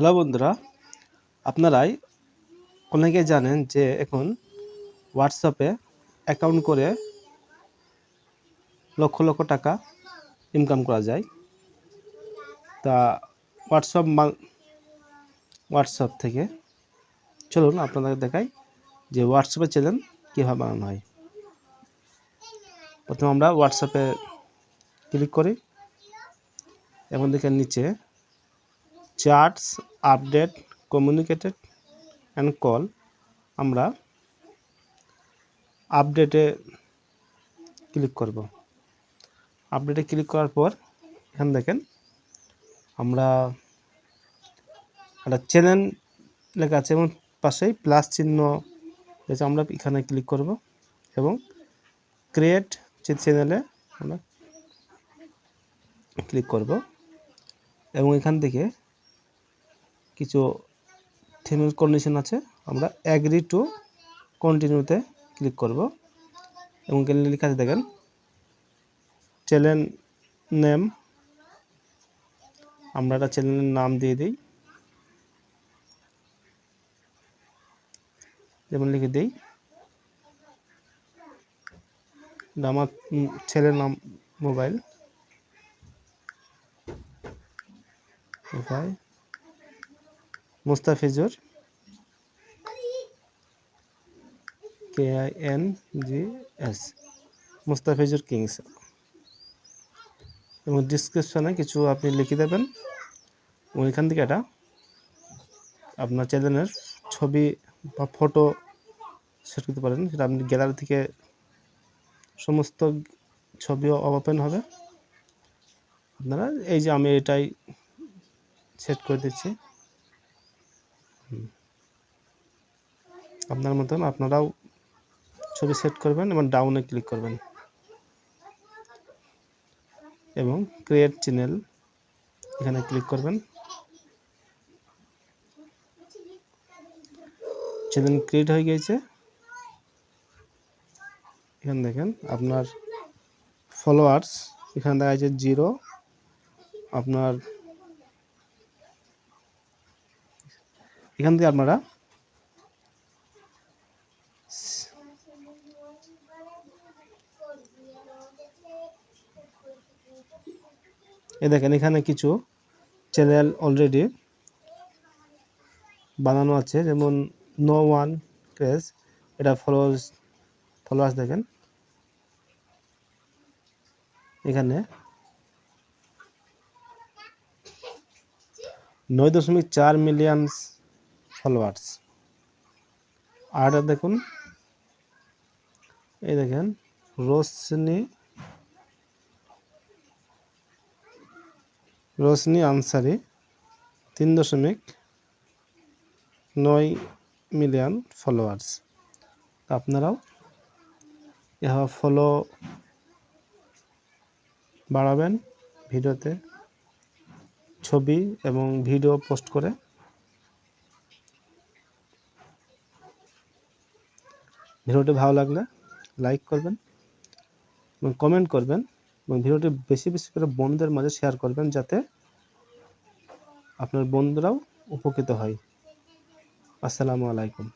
Hello বন্ধুরা, আপনারাই অনেকে জানেন যে এখন হোয়াটসঅ্যাপে অ্যাকাউন্ট করে লক্ষ লক্ষ টাকা ইনকাম করা যায়। তা হোয়াটসঅ্যাপ মা হোয়াটসঅ্যাপ থেকে চলুন আপনাদের দেখাই যে হোয়াটসঅ্যাপে চ্যানেল কীভাবে বানানো হয়। প্রথমে আমরা হোয়াটসঅ্যাপে ক্লিক করি, এবং দেখেন নিচে charts update communicated and call আমরা আপডেটে ক্লিক করব। আপডেটে ক্লিক করার পর এখানে দেখেন আমরা একটা চ্যানেল লেখা আছে এবং পাশেই প্লাস চিহ্ন রয়েছে, আমরা এখানে ক্লিক করব এবং ক্রিয়েট যে চ্যানেলে আমরা ক্লিক করব এবং এখান থেকে কিছু থিমের কন্ডিশন আছে, আমরা অ্যাগ্রি টু কন্টিনিউতে ক্লিক করব। এবং এখানে লেখা আছে দেখেন চ্যানেল নেম আমরা একটা চ্যানেলের নাম দিয়ে দিই। যেমন লিখে দিই, আমার ছেলের নাম mobile mobile Mustafizur. K I N G S Mustafizur Kings. এবং ডিসক্রিপশনে কিছু আপনি লিখে দেবেন। এখান থেকে এটা আপনার চ্যানেলের ছবি বা ফটো সেট করতে পারেন। সেটা আপনি গ্যালারি থেকে সমস্ত ছবি ওপেন হবে। আপনারা এই যে আমি এটাই সেট করে দিচ্ছি। আপনার মতন আপনারাও ছবি সেট করবেন এবং ডাউনে ক্লিক করবেন। এবং ক্রিয়েট চ্যানেল এখানে ক্লিক করবেন। চ্যানেল ক্রিয়েট হয়ে গিয়েছে। এখানে দেখেন আপনার ফলোয়ার্স এখানে দেখা যাচ্ছে জিরো আপনার এখান থেকে আপনারা এ দেখেন, এখানে কিছু চ্যানেল অলরেডি বানানো আছে, যেমন নো ওয়ান ক্রেজ এটা ফলোয়ার্স ফলোয়ার্স দেখেন। এখানে নয় দশমিক চার মিলিয়ন ফলোয়ার্স আর দেখুন, এই দেখেন, রোশনি রোশনি আনসারি, তিন দশমিক নয় মিলিয়ন ফলোয়ার্স আপনারাও এভাবে ফলো বাড়াবেন ভিডিওতে ছবি এবং ভিডিও পোস্ট করে। ভিডিওটি ভালো লাগলে লাইক করবেন এবং কমেন্ট করবেন এবং ভিডিওটি বেশি বেশি করে বন্ধুদের মাঝে শেয়ার করবেন যাতে আপনার বন্ধুরাও উপকৃত হয়। আসসালামু আলাইকুম।